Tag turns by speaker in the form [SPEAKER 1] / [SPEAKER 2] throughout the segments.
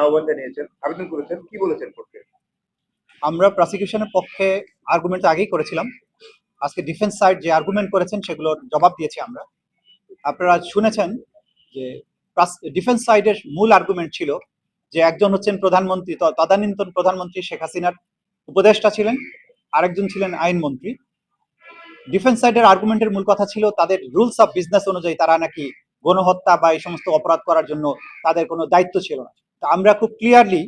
[SPEAKER 1] আহ্বান জানিয়েছেন, আবেদন করেছেন, কি বলেছেন কোর্টকে
[SPEAKER 2] আমরা প্রসিকিউশনের পক্ষে আর্গুমেন্ট আগেই করেছিলাম। আজকে ডিফেন্স সাইড যে আর্গুমেন্ট করেছেন, সেগুলোর জবাব দিয়েছি আমরা। আপনারা শুনেছেন যে ডিফেন্স সাইডের মূল আর্গুমেন্ট ছিল যে একজন হচ্ছেন প্রধানমন্ত্রী তদানীন্তন প্রধানমন্ত্রী শেখ হাসিনার উপদেষ্টা ছিলেন, আরেকজন ছিলেন আইনমন্ত্রী। ডিফেন্স সাইডের আর্গুমেন্টের মূল কথা ছিল তাদের রুলস অফ বিজনেস অনুযায়ী তারা নাকি গণহত্যা বা এই সমস্ত অপরাধ করার জন্য তাদের কোনো দায়িত্ব ছিল না। আমরা খুব ক্লিয়ারলি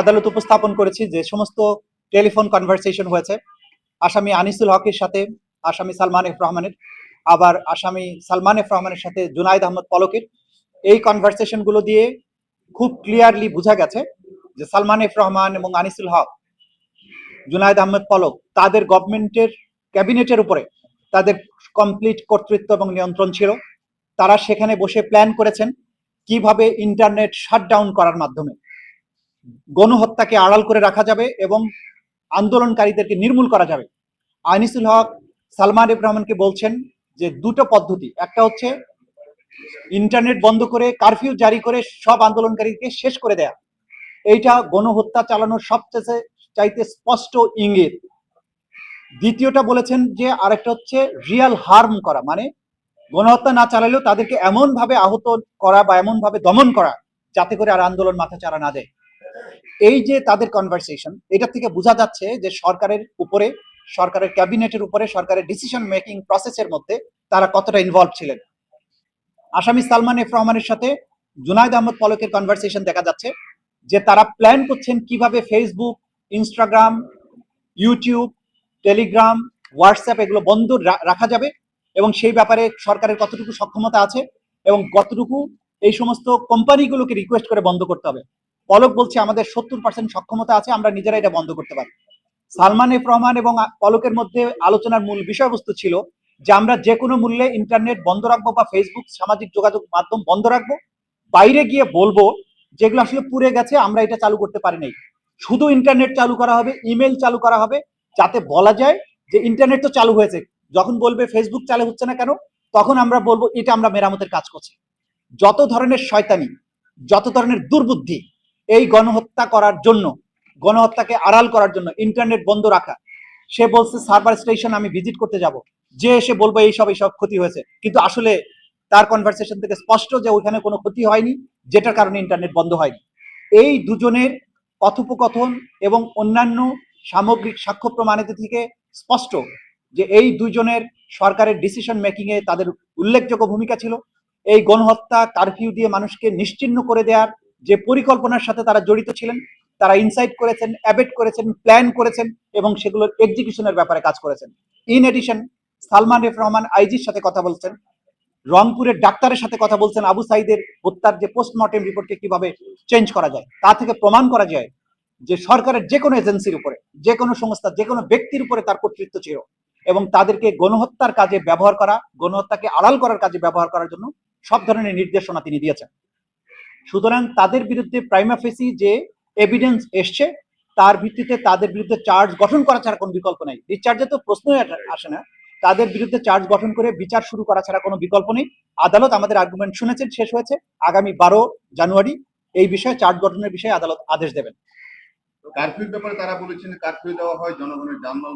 [SPEAKER 2] আদালত উপস্থাপন করেছি যে সমস্ত টেলিফোন কনভারসেশন হয়েছে। আসামি আনিসুল হকের সাথে, আসামি সালমান এফ রহমানের, আবার আসামি সালমান এফ রহমানের সাথে জুনাইদ আহমদ পলকের। এই কনভারসেশনগুলো দিয়ে খুব ক্লিয়ারলি বোঝা গেছে যে সালমান এফ রহমান এবং আনিসুল হক, জুনাইদ আহমদ পলক তাদের গভর্নমেন্টের ক্যাবিনেটের উপরে তাদের কমপ্লিট কর্তৃত্ব এবং নিয়ন্ত্রণ ছিল। তারা সেখানে বসে প্ল্যান করেছেন। কীভাবে ইন্টারনেট শাটডাউন করার মাধ্যমে গণহত্যাকে আড়াল করে রাখা যাবে এবং আন্দোলনকারীদেরকে নির্মূল করা যাবে? আনিসুল হক সালমান এফ রহমানকে বলছেন যে দুটো পদ্ধতি। একটা হচ্ছে ইন্টারনেট বন্ধ করে কারফিউ জারি করে সব আন্দোলনকারীকে শেষ করে দেয়া। এইটা গণহত্যা চালানোর সবচেয়ে চাইতে স্পষ্ট ইঙ্গিত। দ্বিতীয়টা বলেছেন যে আরেকটা হচ্ছে রিয়াল হার্ম করা মানে গণহত্যা না চালালেও তাদেরকে এমন ভাবে আহত করা বা এমন ভাবে দমন করা যাতে করে আর আন্দোলন মাথা চারা না দেয়। এই যে তাদের কনভারসেশন এটা থেকে বোঝা যাচ্ছে যে সরকারের উপরে, সরকারের ক্যাবিনেটের উপরে, সরকারের ডিসিশন মেকিং প্রসেসের মধ্যে তারা কতটা ইনভলভ ছিলেন। আসামি সালমান এফ রহমানের সাথে জুনাইদ আহমদ পলকের কনভারসেশন দেখা যাচ্ছে যে তারা প্ল্যান করছেন কীভাবে Facebook Instagram YouTube Telegram WhatsApp এগুলো বন্ধ রাখা যাবে। এবং সেই ব্যাপারে সরকারের কতটুকু সক্ষমতা আছে এবং কতটুকু এই সমস্ত কোম্পানিগুলোকে রিকোয়েস্ট করে বন্ধ করতে হবে। পলক বলছে আমাদের সত্তর পার্সেন্ট সক্ষমতা আছে, আমরা নিজেরা এটা বন্ধ করতে পারি। সালমান এফ রহমান এবং পলকের মধ্যে আলোচনার মূল বিষয়বস্তু ছিল যে আমরা যে কোনো মূল্যে ইন্টারনেট বন্ধ রাখব বা ফেসবুক সামাজিক যোগাযোগ মাধ্যম বন্ধ রাখব। বাইরে গিয়ে বলব যেগুলো আসলে পুড়ে গেছে, আমরা এটা চালু করতে পারি নাই। শুধু ইন্টারনেট চালু করা হবে ইমেল চালু করা হবে, যাতে বলা যায় যে ইন্টারনেট তো চালু হয়েছে। যখন বলবে ফেসবুক চালু হচ্ছে না কেন, তখন আমরা বলব এটা আমরা মেরামতের কাজ করছি। যত ধরনের শয়তানি, যত ধরনের দুর্বুদ্ধি, এই গণহত্যা করার জন্য, গণহত্যাকে আড়াল করার জন্য ইন্টারনেট বন্ধ রাখা, সে বলছে সার্ভার স্টেশন আমি ভিজিট করতে যাব। যে এসে বলব এইসব এইসব ক্ষতি হয়েছে। কিন্তু আসলে তার কনভারসেশন থেকে স্পষ্ট যে ওইখানে কোনো ক্ষতি হয়নি, যেটার কারণে ইন্টারনেট বন্ধ হয়নি। এই দুজনের কথোপকথন এবং অন্যান্য সামগ্রিক সাক্ষ্য প্রমাণিত থেকে স্পষ্ট যে এই দুজনের সরকারের ডিসিশন মেকিং এ তাদের উল্লেখযোগ্য ভূমিকা ছিল। এই গণহত্যা কারফিউ দিয়ে মানুষকে নিশ্চিহ্ন করে দেওয়ার যে পরিকল্পনার সাথে তারা জড়িত ছিলেন, তারা ইনসাইট করেছেন অ্যাবেট করেছেন প্ল্যান করেছেন এবং সেগুলোর এক্সিকিউশনের ব্যাপারে কাজ করেছেন। In addition Salman F Rahman আইজির সাথে কথা বলছেন, রংপুরের ডাক্তারের সাথে কথা বলছেন আবু সাইদের হত্যার যে পোস্টমর্টেম রিপোর্টকে কীভাবে চেঞ্জ করা যায়, তা থেকে প্রমাণ করা যায় যে সরকারের যে কোনো এজেন্সির উপরে যে কোনো সংস্থা যে কোনো ব্যক্তির উপরে তার কর্তৃত্ব ছিল। এবং তাদেরকে গণহত্যার কাজে ব্যবহার করা, গণহত্যাকে আড়াল করার কাজে ব্যবহার করার জন্য সব ধরনের নির্দেশনা তিনি দিয়েছেন। সুতরাং তাদের বিরুদ্ধে প্রাইমাফেসি যে এভিডেন্স এসছে, তার ভিত্তিতে তাদের বিরুদ্ধে চার্জ গঠন করা ছাড়া কোনো বিকল্প নেই। ডিসচার্জে তো প্রশ্নই আসে না। তাদের বিরুদ্ধে চার্জ গঠন করে বিচার শুরু করা ছাড়া কোনো বিকল্প নেই। আদালত আমাদের আর্গুমেন্ট শুনেছেন, শেষ হয়েছে। আগামী বারো জানুয়ারি এই বিষয়ে চার্জ গঠনের বিষয়ে আদালত আদেশ দেবেন।
[SPEAKER 3] কারফিউর ব্যাপারে তারা বলেছেন কারফিউ দেওয়া হয়, জনগণের যানবাহন